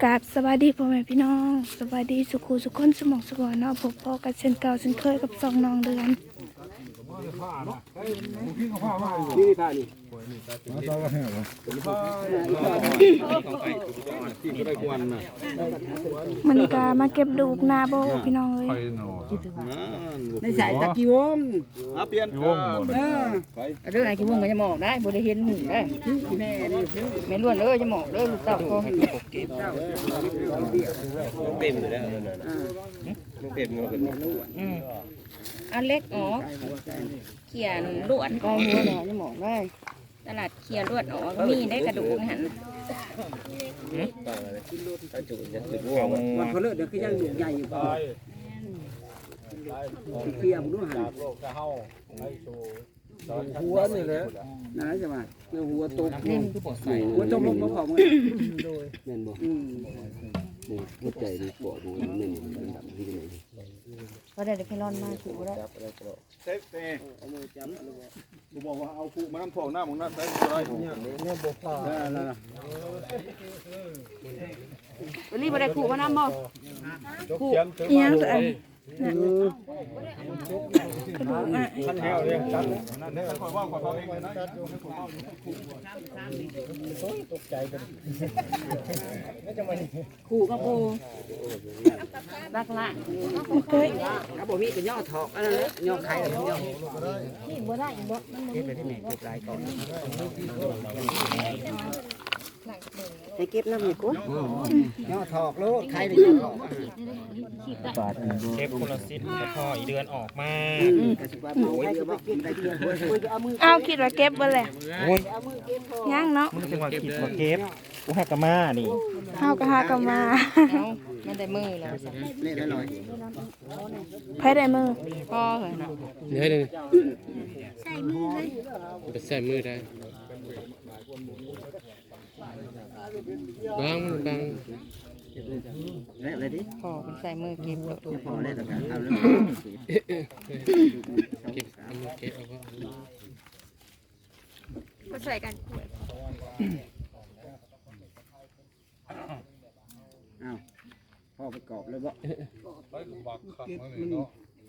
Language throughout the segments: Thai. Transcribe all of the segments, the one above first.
กราบสวัสดีพ่อแม่พี่น้อง สวัสดีสุขุสุขคนสมองสมองเนาะพบพ่อกันเช่นเก่าเช่นเคยกับสองน้องเดือน นี่ท่านี่มันก็มาเก็บดูกนาโบพี่น้องเลยในสายตะกี้วงอาเปลี่ยนเออเรื่องไหนกี้วงก็จะหมอกได้บ่ได้เห็นหุ่นได้แม่แม่ล้วนเด้อจะหมอกเด้อลูกเต้าก็เต็มเลยนะเต็มเลยอื มอันเล็กออกเขียนลวดกองหัวหนอจะหมอกได้ตลาดเขียนลวดออกมีได้กระดูกหันวันเขาเลิกเดี๋ยวก็ยังหนุ่มใหญ่อยู่ก่อนเคลียร์ผมดูหันหัวนี่แหละนั่นแหละใช่ไหมเรื่องหัวตกหัวตกลงมาของมันแม่นบ่ อืมหัวใจนี่ปวดหัวนี่มันดำที่ไหนก็ได้ไปร่อนมาถูกได้เซ็ตเต้กูบอกว่าเอาผูกมาน้ำทองหน้ามึงนั่นได้ไรเนี่ยเนี่ยบ่พอแล้วแล้ววันนี้บ่ได้ขู่ว่าน้ำบ่อีหยังตั วอันน่กระดูกอะท่านแหวเลยจัดนั่นเนี่ยคอยว่าคอยเอาเองเลยนะขู่กับโบบักละมันเคยครับผมมีเป็นย่อถอกอันนั้นแหละย่อไข่ย่อนี่บ่ได้บ่มันเก็บไปที่ไหนเก็บลายก่อน ให้เก็บน้ำหนึ่งกูย่อถอกแล้วไข่ได้ย่อถอกเก็บคนละสิบก็พออีเดือนออกมากระสิบว่าโอ้ยเดี๋ยวว่าได้เดือนหัวจะเอามือเอาคิดว่าเก็บบ่แหละโอ้ยยังเนาะมึงจังหวะคิดว่าเก็บกูให้กะมานี่เฮาก็หากันมาเอามันได้มือแล้วเล่นหน่อยไผได้มือพ่อเหรอเนาะเนื้อเลยใส่มือเลยใส่มือได้ บางมันบางเล่นเลยดิพอเป็นใส่มือเก็บแล้วพอเล่นแต่การเอาแล้วเก็บเอามือเก็บเอาไว้ก็ใส่กันอ้าวพ่อไปกรอบเลยบ่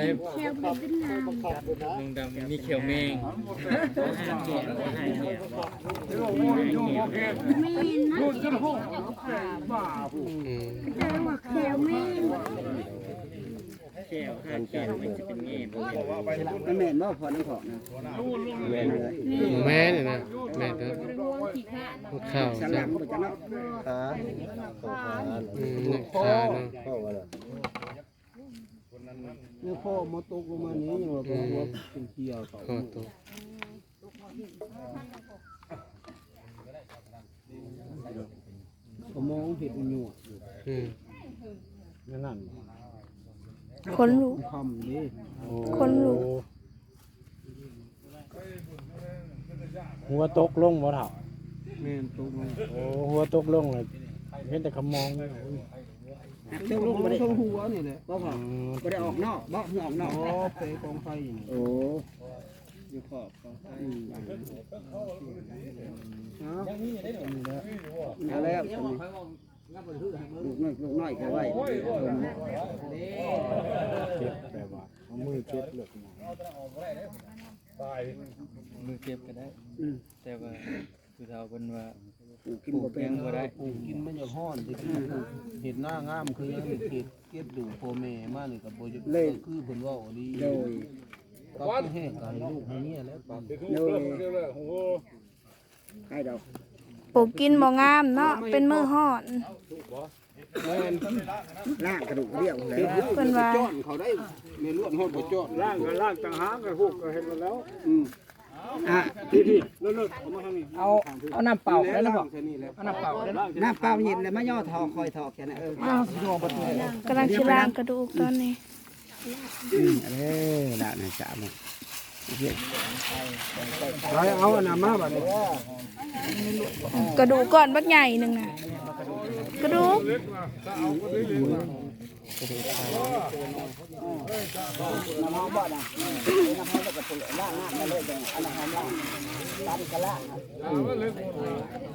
วลุงดำมีเขียวแมงอืมมันแม่นบ่พอน้ำของนะแม่นเลยแม่เนี่ยนะแม่เด้อข้าวสจ้ะลังบ่จังเนาะขาอืมเนี่ยข้าวเนาะ เข้ามาแล้วเนี่ยพ่อมาตกลงมานี้ยังว่าบ่ว่าเป็นเกี่ยวต่อข้าวตัวก็มองเห็นอยู่อืมนั่นคนรู้คำดิคนรู้หัวตกลงบ่เท่าแม่นตกลงโอ้หัวตกลงเลยเห็นแต่ขมอง เจ้าลูกบ่ได้หัวนี่แหละบ่พอบ่ได้ออกนอกบ่ออกนอกอ๋อไปกองไฟโอ้อยู่ขอบกองไฟเอาแล้วลูกน้อยลูกน้อยก็ไว้เก็บแบบว่าเอามือเก็บเลยมือเก็บก็ได้แต่ว่าคือเราเป็นว่า กินบ่เป็น บ่ได้กินมันจะห้อนที่เห็ดหน้างามคือยังเห็ดเก็บดูโพแม่มานี่กับโบจะคือเพิ่นเว่าดีโดย ก็แห้งกันลูกให้เมียแล้วปันโดยใครดอกปลูกกินบ่งามเนาะเป็นมือห่อน ล่างกระดูกเดี่ยวแล้วเพิ่นว่า จ้อนเขาได้ในล้วนฮอดบ่จ้อนล่างก็ล่างต่างหากก็ฮูกก็เห็นมาแล้วอืม อะเลิกๆเอามาทางนี้เอาเอาน้ำเปล่าได้แล้วบ่แค่นี้แหละเอาน้ำเปล่าได้น้ำเปล่าเย็นแล้วมาย่อทอคอยทอแค่นั้นเออกำลังสิล้างกระดูกตอนนี้เออละนะจ๊ะ มันไปเอาอันนั้นมาบัดนี้กระดูกก่อนบักใหญ่หนึ่งนะกระดูก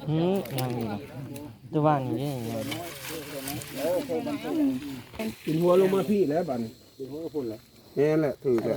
หืมยังอยู่นะตัวว่างอยู่นี่ยังกินหัวลงมาพี่แล้วบัดนี้กินหัวก็พุ่นแล้วแม่นแหละถือแหละ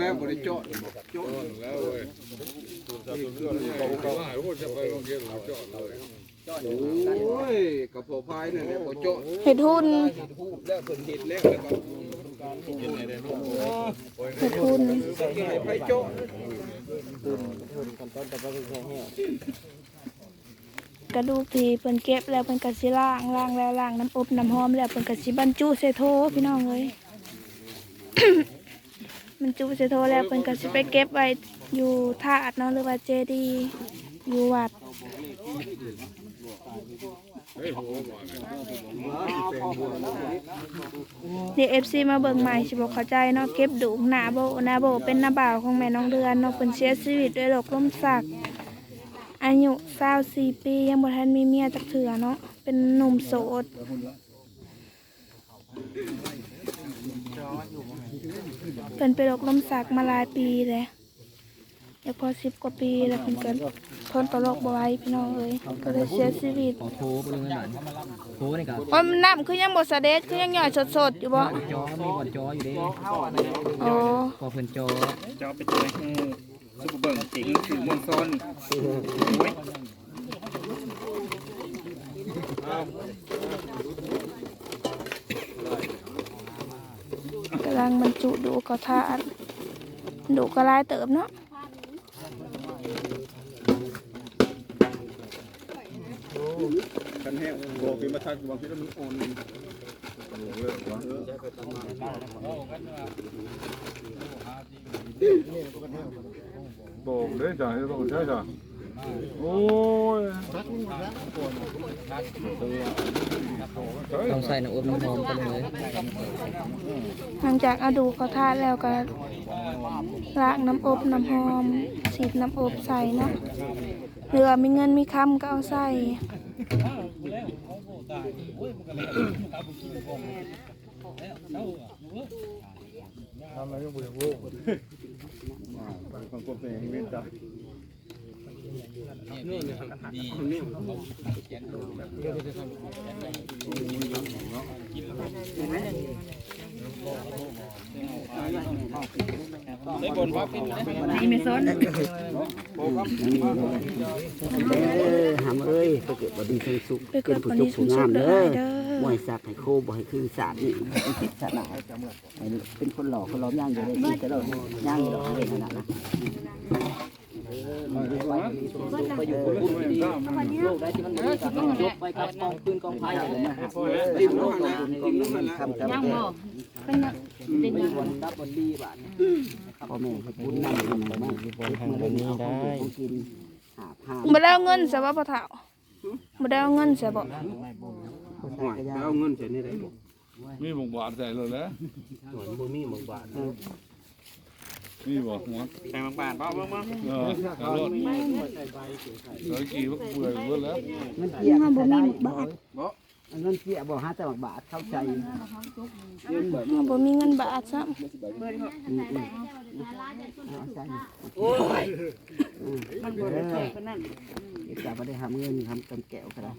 แล้วบ่ได้เจาะ เห็ดหุ่นแล้วเพิ่นเฮ็ดแล้วแล้วก็เห็ดหุ่นไปเจกระดูกที่เพิ่นเก็บแล้วเพิ่นก็สิล้างล้างแล้วล้างน้ำอบน้ำหอมแล้วเพิ่นก็สิบรรจุใส่โถพี่น้องเลย บรรจุใส่โถแล้วเพิ่นก็สิไปเก็บไว้อยู่ธาตุเนาะหรือว่าเจดีย์อยู่วัดเด็กเอฟซีมาเบิ่งใหม่สิบอกเข้าใจเนาะเก็บดุหนาโบหนาโบเป็นนาบ่าวของแม่น้องเดือนเนาะเพิ่นเสียชีวิตด้วยโรคลมสักอายุ24ปียังบ่ทันมีเมียจักเถื่อเนาะเป็นหนุ่มโสด เป็นไปโรคลมสักมาหลายปีเลยอยากพอสิบกว่าปีแล้วเพิ่นก็ทนต่อโรคบ่ไหวพี่น้องเอ้ยก็เลยเสียชีวิตขอโทรไปเลยหน่อยโทรนี่กับเพราะมันน้ำคือยังบ่สะเด็ดคือยังย่อยสดๆอยู่บ่จอมีบอลจออยู่เด้โอ้พอเพิ่นจอจอไปเจอให้ซุปเปอร์เบิ่งจริงคือมวลซนกำ ลังบรรจุดูกระทะดูกระลายเติบเนาะคันแห้งบอกกินมาทักบางทีมันอ่อนบอกเลยจ้ะต้องใช่จ้ะโอ้ ต้องใส่น้ำอบน้ำหอมไปเลยหลังจากเอาดูกระทะแล้วก็ล้างน้ำอบน้ำหอมฉีดน้ำอบใส่เนาะเหลือมีเงินมีคำก็เอาใส่ทำอะไรก็บุญลูกค นกบเองเว้นหามเอ้ยไปเกิดบดีทั้งสุขไปเกินนี้สุขๆเด้อเด้อบ่ให้สักให้โคบ่ให้คือสาดนี่สาดหนาเป็นคนหล่อคนล่อมย่างอยู่เลยที่เราย่างอยู่ดอเลยขนั่นน่ะน ไปอยู่กับบุญดีโลกได้ที่มันดีกับยกไปกับกองปืนกองไฟอะไรนะดิ้นโลกกับบุญกองเงินคำจำเป็นเป็นบนกับบนดีบาทพ่อแม่ให้บุญนั่งอยู่ในบ้านมาเล่นเอาของอยู่ของกินหาผ้าบ่ได้เอาเงินใส่บ่พ่อเฒ่าบ่ได้เอาเงินใส่บ่เอาเงินเสร็จนี่ได้บ่มีบงบาทใส่เลยนะหวนบ่มีหมองบาท นี่บ่หัวใส่บางบานเปล่าเบิ่งมาเออขับรถเอยกี่ว่าเบื่อเบื่อแล้วมันเกียบ่มีบาทบ่เงินเกียบ่หาแต่บาทเข้าใจอ้าวบ่มีเงินบาทซ้ำโอ้ยมันบ่ได้แค่นั้น จะบ่ได้หาเงินทำกำแก้วก็ได้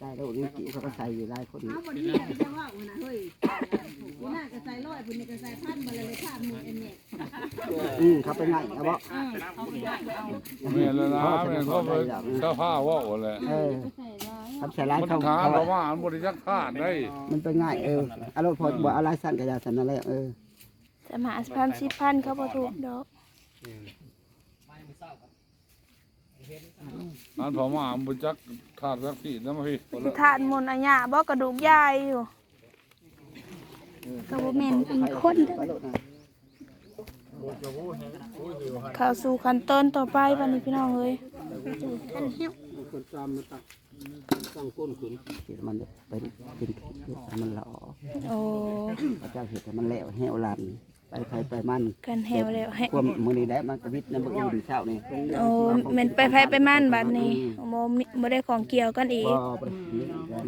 ได้แล้วนี่กี่เขาก็ใส่อยู่ได้คนเอาบริเวณจะว่าอุ่นนะเฮ้ยนี่น่าจะใส่ร้อยพุ่นนี่ก็ใส่พันมาเลยข้ามมือเอ็นเนี่ยอืมเขาไปไงเอาบ่แม่แล้วนะแม่ก็ไปเจ้าผ้าว่าโอ้แหละเออทำใส่ร้ายมันเขาทาเขาเราว่าอันบริยักษ์ท่าได้ มันไปง่ายเออเอารมณ์พอบ่เอาลายสั้นกับยาสั้นนั่นแหละเออจะมาพันสิบพันเขาบ่ถูกดอก อันพอมาอันบริยักษ์ท่าสักทีนะมาพี่สิทานมนต์อัญญาบ่กระดูกยายอยู่ก็บ่แม่นเป็นคนเด้อไปโลดนะเข้าสู่ขั้นตอนต่อไปบัดนี้พี่น้องเอ้ยท่านเหี้ยวคนตามมาตักตั้งก้นขึ้นเห็ดมันเป็นเป็นให้มันละออโอ้พระเจ้าเห็ดให้มันแล้วแห้วลัน ไปไปไปมันกันแหวแล้วให้ความมือนี้ได้มันกระวิดน้ำมันอุ่นเช้านี่โอ้แม่นไปไผไปม่านบัดนี้บ่มีบ่ได้ของเกี่ยวกันอีกบ่ไปนี่กัน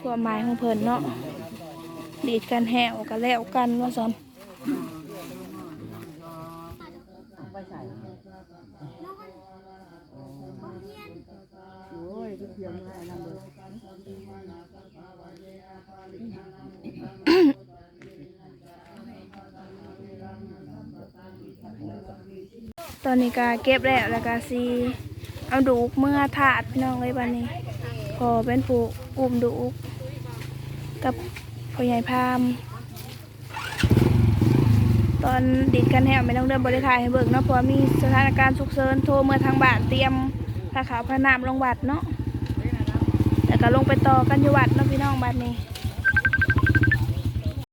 ความหมายของเพิ่นเนาะดีดกันแหวกันแล้วกันว่าซั่น ตอนนี้ก็เก็บแล้วแล้วก็สิเอาดูกเมื่อถาดพี่น้องเลยบัดนี้พอเป็นผู้อุ้มดูกกับพ่อใหญ่พาม ตอนดิดกันแหวไม่ต้องเดินบริถายให้เบิกเนาะเพราะมีสถานการณ์ฉุกเฉินโทรเมื่อทางบ้านเตรียมผ้าขาวผ้าน้ำลงวัดเนาะแล้วก็ลงไปต่อกันอยู่วัดเนาะพี่น้องบัดนี้